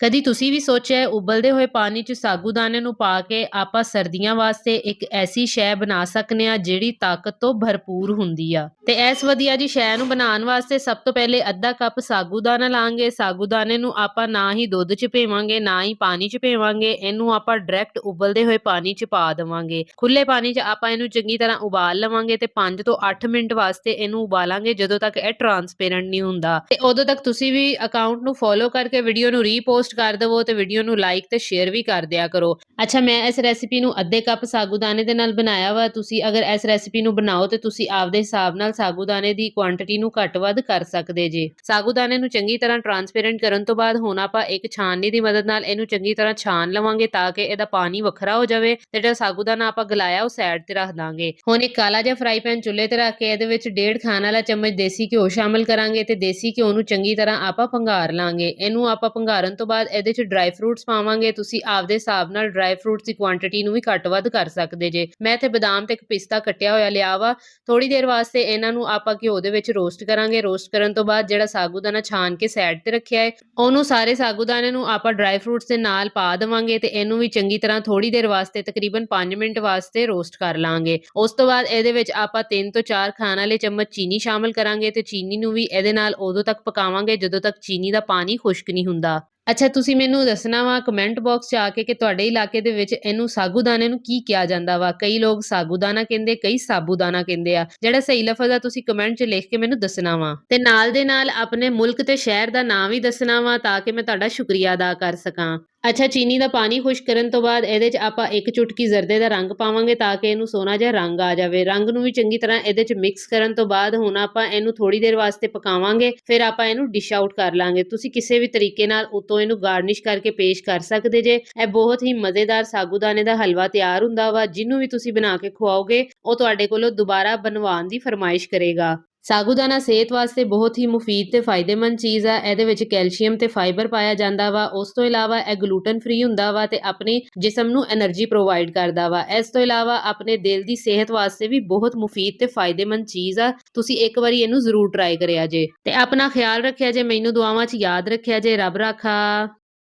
ਕਦੀ ਤੁਸੀਂ ਵੀ ਸੋਚਿਆ ਹੈ, ਉਬਲਦੇ ਹੋਏ ਪਾਣੀ 'ਚ ਸਾਗੂਦਾਨੇ ਨੂੰ ਪਾ ਕੇ ਆਪਾਂ ਸਰਦੀਆਂ ਵਾਸਤੇ ਇੱਕ ਐਸੀ ਸ਼ੈ ਬਣਾ ਸਕਨੇ ਆ ਜਿਹੜੀ ਤਾਕਤ ਤੋਂ ਭਰਪੂਰ ਹੁੰਦੀ ਆ? ਤੇ ਇਸ ਵਧੀਆ ਜੀ ਸ਼ੈ ਨੂੰ ਬਣਾਉਣ ਵਾਸਤੇ ਸਭ ਤੋਂ ਪਹਿਲੇ ਅੱਧਾ ਕੱਪ ਸਾਗੂਦਾਨਾ ਲਾਂਗੇ। ਸਾਗੂਦਾਨੇ ਨੂੰ ਆਪਾਂ ਨਾ ਹੀ ਦੁੱਧ 'ਚ ਭੇਵਾਂਗੇ ਨਾ ਹੀ ਪਾਣੀ 'ਚ ਭੇਵਾਂਗੇ ਇਹਨੂੰ ਆਪਾਂ ਡਾਇਰੈਕਟ ਉਬਲਦੇ ਹੋਏ ਪਾਣੀ 'ਚ ਪਾ ਦੇਵਾਂਗੇ। ਖੁੱਲੇ ਪਾਣੀ 'ਚ ਆਪਾਂ ਇਹਨੂੰ ਚੰਗੀ ਤਰ੍ਹਾਂ ਉਬਾਲ ਲਵਾਂਗੇ ਤੇ 5 ਤੋਂ 8 ਮਿੰਟ ਵਾਸਤੇ ਇਹਨੂੰ ਉਬਾਲਾਂਗੇ, ਜਦੋਂ ਤੱਕ ਇਹ ਟਰਾਂਸਪੇਰੈਂਟ ਨਹੀਂ ਹੁੰਦਾ। ਤੇ ਉਦੋਂ ਤੱਕ ਤੁਸੀਂ ਵੀ ਅਕਾਊਂਟ ਨੂੰ ਫੋਲੋ ਕਰਕੇ ਵੀਡੀਓ ਨੂੰ ਰੀਪੋਸਟ ਕਰ ਦੇਵੋ ਤੇ ਵੀਡੀਓ ਨੂੰ ਲਾਈਕ ਤੇ ਸ਼ੇਅਰ ਵੀ ਕਰ ਦਿਆ ਕਰੋ। ਅੱਛਾ, ਮੈਂ ਇਸ ਰੈਸਿਪੀ ਨੂੰ ਅੱਧੇ ਕੱਪ ਸਾਗੂਦਾਨੇ ਦੇ ਨਾਲ ਬਣਾਇਆ ਵਾ। ਤੁਸੀਂ ਅਗਰ ਇਸ ਰੈਸਿਪੀ ਨੂੰ ਬਣਾਓ ਤੇ ਤੁਸੀਂ ਆਪਦੇ ਹਿਸਾਬ ਨਾਲ ਸਾਗੂਦਾਨੇ ਦੀ ਕੁਆਂਟੀਟੀ ਨੂੰ ਘੱਟ ਵੱਧ ਕਰ ਸਕਦੇ ਜੇ। ਸਾਗੂਦਾਨੇ ਨੂੰ ਚੰਗੀ ਤਰ੍ਹਾਂ ਟਰਾਂਸਪੇਰੈਂਟ ਕਰਨ ਤੋਂ ਬਾਅਦ ਹੁਣ ਆਪਾਂ ਇੱਕ ਛਾਨਣੀ ਦੀ ਮਦਦ ਨਾਲ ਇਹਨੂੰ ਚੰਗੀ ਤਰ੍ਹਾਂ ਛਾਨ ਲਵਾਂਗੇ ਤਾਂ ਕਿ ਇਹਦਾ ਪਾਣੀ ਵੱਖਰਾ ਹੋ ਜਾਵੇ ਤੇ ਜਿਹੜਾ ਸਾਗੂਦਾਨਾ ਆਪਾਂ ਗਲਾਇਆ ਉਹ ਸਾਈਡ ਤੇ ਰੱਖ ਦਾਂਗੇ। ਹੁਣ ਇੱਕ ਕਾਲਾ ਜਿਹਾ ਫਰਾਈ ਪੈਨ ਚੁੱਲ੍ਹੇ ਤੇ ਰੱਖ ਕੇ ਇਹਦੇ ਵਿੱਚ ਡੇਢ ਖਾਣ ਵਾਲਾ ਚਮਚ ਦੇਸੀ ਘਿਓ ਸ਼ਾਮਿਲ ਕਰਾਂਗੇ ਤੇ ਦੇਸੀ ਘਿਓ ਨੂੰ ਚੰਗੀ ਤਰ੍ਹਾਂ ਆਪਾਂ ਭੰਗਾਰ ਲਾਂਗੇ। ਇਹਨੂੰ ਆਪਾਂ ਭੰਗਾਰਨ ਤੋਂ ਬਾਅਦ ਇਹਦੇ 'ਚ ਡਰਾਈ ਫਰੂਟਸ ਪਾਵਾਂਗੇ, ਤੁਸੀਂ ਆਪਦੇ ਹਿਸਾਬ ਨਾਲ ਡਰਾਈ ਫਰੂਟਸ ਦੀ ਕੁਆਂਟੀਟੀ ਨੂੰ ਵੀ ਘੱਟ ਵੱਧ ਕਰ ਸਕਦੇ ਜੇ। ਮੈਂ ਇੱਥੇ ਬਦਾਮ ਤੇ ਇੱਕ ਪਿਸਤਾ ਕੱਟਿਆ ਹੋਇਆ ਲਿਆ ਵਾ। ਥੋੜੀ ਦੇਰ ਵਾਸਤੇ ਇਹਨਾਂ ਨੂੰ ਆਪਾਂ ਘਿਓ ਦੇ ਵਿੱਚ ਰੋਸਟ ਕਰਾਂਗੇ। ਰੋਸਟ ਕਰਨ ਤੋਂ ਬਾਅਦ ਜਿਹੜਾ ਸਾਗੂਦਾਨਾ ਛਾਨ ਕੇ ਸਾਈਡ ਤੇ ਰੱਖਿਆ ਹੈ, ਉਹਨੂੰ ਸਾਰੇ ਸਾਗੂਦਾਨੇ ਨੂੰ ਆਪਾਂ ਡਰਾਈ ਫਰੂਟਸ ਦੇ ਨਾਲ ਪਾ ਦੇਵਾਂਗੇ ਤੇ ਇਹਨੂੰ ਵੀ ਚੰਗੀ ਤਰ੍ਹਾਂ ਥੋੜੀ ਦੇਰ ਵਾਸਤੇ, ਤਕਰੀਬਨ 5 ਮਿੰਟ ਵਾਸਤੇ ਰੋਸਟ ਕਰ ਲਾਂਗੇ। ਉਸ ਤੋਂ ਬਾਅਦ ਇਹਦੇ ਵਿੱਚ ਆਪਾਂ 3 ਤੋਂ 4 ਖਾਣ ਵਾਲੇ ਚਮਚ ਚੀਨੀ ਸ਼ਾਮਿਲ ਕਰਾਂਗੇ ਤੇ ਚੀਨੀ ਨੂੰ ਵੀ ਇਹਦੇ ਨਾਲ ਉਦੋਂ ਤੱਕ ਪਕਾਵਾਂਗੇ ਜਦੋਂ ਤੱਕ ਚੀਨੀ ਦਾ ਪਾਣੀ ਖੁਸ਼ਕ ਨਹੀਂ ਹੁੰਦਾ। ਅੱਛਾ, ਤੁਸੀਂ ਮੈਨੂੰ ਦੱਸਣਾ ਵਾ ਕਮੈਂਟ ਬਾਕਸ 'ਚ ਆ ਕੇ ਕਿ ਤੁਹਾਡੇ ਇਲਾਕੇ ਦੇ ਵਿੱਚ ਇਹਨੂੰ ਸਾਗੂਦਾਨੇ ਨੂੰ ਕੀ ਕਿਹਾ ਜਾਂਦਾ ਵਾ? ਕਈ ਲੋਕ ਸਾਗੂਦਾਨਾ ਕਹਿੰਦੇ, ਕਈ ਸਾਬੂਦਾਨਾ ਕਹਿੰਦੇ ਆ। ਜਿਹੜਾ ਸਹੀ ਲਫ਼ਜ਼ ਆ, ਤੁਸੀਂ ਕਮੈਂਟ 'ਚ ਲਿਖ ਕੇ ਮੈਨੂੰ ਦੱਸਣਾ ਵਾ। ਤੇ ਨਾਲ ਦੇ ਨਾਲ ਆਪਣੇ ਮੁਲਕ ਤੇ ਸ਼ਹਿਰ ਦਾ ਨਾਮ ਵੀ ਦੱਸਣਾ ਵਾ ਤਾਂ ਕਿ ਮੈਂ ਤੁਹਾਡਾ ਸ਼ੁਕਰੀਆ ਅਦਾ ਕਰ ਸਕਾਂ। ਅੱਛਾ, ਚੀਨੀ ਦਾ ਪਾਣੀ ਖੁਸ਼ ਕਰਨ ਤੋਂ ਬਾਅਦ ਇਹਦੇ 'ਚ ਆਪਾਂ ਇੱਕ ਚੁਟਕੀ ਜ਼ਰਦੇ ਦਾ ਰੰਗ ਪਾਵਾਂਗੇ ਤਾਂ ਕਿ ਇਹਨੂੰ ਸੋਨਾ ਜਿਹਾ ਰੰਗ ਆ ਜਾਵੇ। ਰੰਗ ਨੂੰ ਵੀ ਚੰਗੀ ਤਰ੍ਹਾਂ ਇਹਦੇ 'ਚ ਮਿਕਸ ਕਰਨ ਤੋਂ ਬਾਅਦ ਹੁਣ ਆਪਾਂ ਇਹਨੂੰ ਥੋੜੀ ਦੇਰ ਵਾਸਤੇ ਪਕਾਵਾਂਗੇ, ਫਿਰ ਆਪਾਂ ਇਹਨੂੰ ਡਿਸ਼ ਆਊਟ ਕਰ ਲਾਂਗੇ। ਤੁਸੀਂ ਕਿਸੇ ਵੀ ਤਰੀਕੇ ਨਾਲ ਉਤੋਂ ਇਹਨੂੰ ਗਾਰਨਿਸ਼ ਕਰਕੇ ਪੇਸ਼ ਕਰ ਸਕਦੇ ਜੇ। ਇਹ ਬਹੁਤ ਹੀ ਮਜ਼ੇਦਾਰ ਸਾਗੂਦਾਨੇ ਦਾ ਹਲਵਾ ਤਿਆਰ ਹੁੰਦਾ ਵਾ, ਜਿਹਨੂੰ ਵੀ ਤੁਸੀਂ ਬਣਾ ਕੇ ਖਵਾਓਗੇ, ਉਹ ਤੁਹਾਡੇ ਕੋਲੋਂ ਦੁਬਾਰਾ ਬਣਵਾਉਣ ਦੀ ਫਰਮਾਇਸ਼ ਕਰੇਗਾ। ਸਾਗੂ ਦਾਣਾ ਸਿਹਤ ਵਾਸਤੇ ਬਹੁਤ ਹੀ ਮੁਫੀਦ ਤੇ ਫਾਇਦੇਮੰਦ ਚੀਜ਼ ਆ। ਇਹਦੇ ਵਿੱਚ ਕੈਲਸ਼ੀਅਮ ਤੇ ਫਾਈਬਰ ਪਾਇਆ ਜਾਂਦਾ ਵਾ। ਉਸ ਤੋਂ ਇਲਾਵਾ ਇਹ ਗਲੂਟਨ ਫ੍ਰੀ ਹੁੰਦਾ ਵਾ ਤੇ ਆਪਣੇ ਜਿਸਮ ਨੂੰ એનર્ਜੀ ਪ੍ਰੋਵਾਈਡ ਕਰਦਾ ਵਾ। ਇਸ ਤੋਂ ਇਲਾਵਾ ਆਪਣੇ ਦਿਲ ਦੀ ਸਿਹਤ ਵਾਸਤੇ ਵੀ ਬਹੁਤ ਮੁਫੀਦ ਤੇ ਫਾਇਦੇਮੰਦ ਚੀਜ਼ ਆ। ਤੁਸੀਂ ਇੱਕ ਵਾਰੀ ਇਹਨੂੰ ਜ਼ਰੂਰ ਟਰਾਈ ਕਰਿਆ ਜੇ। ਤੇ ਆਪਣਾ ਖਿਆਲ ਰੱਖਿਆ ਜੇ, ਮੈਨੂੰ ਦੁਆਵਾਂ 'ਚ ਯਾਦ ਰੱਖਿਆ ਜੇ। ਰੱਬ ਰਾਖਾ।